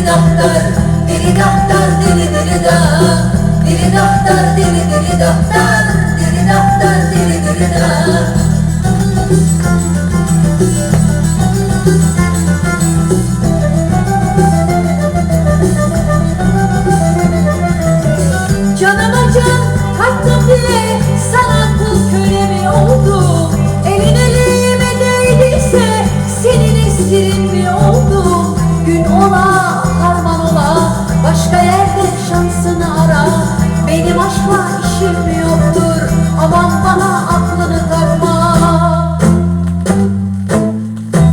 diri dahtar Diri dahtar diri diri da. Diri dahtar diri diri dahtar Diri dahtar diri diri da. Canıma can işim yoktur aman bana aklını takma.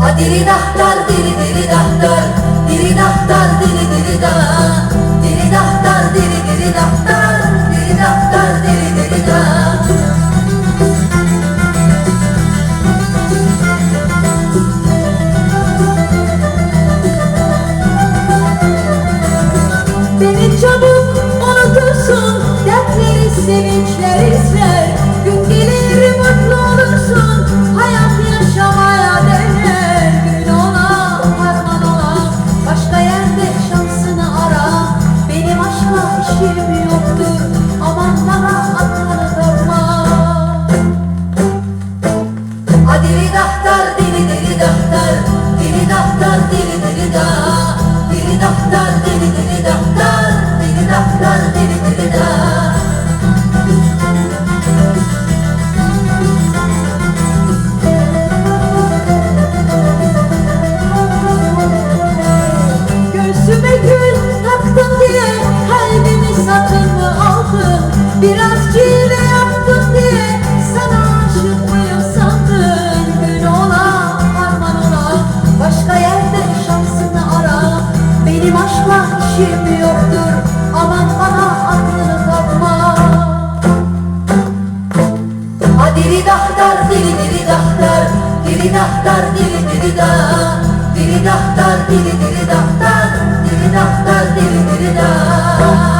A diri dahtar diri diri dahtar Diri dahtar diri aşkla Bir aşkla işim yoktur. Aman bana aklını kapma. Ha diri dahtar diri diri dahtar. Diri dahtar diri diri da. Diri dahtar diri diri dahtar. Diri dahtar diri diri da.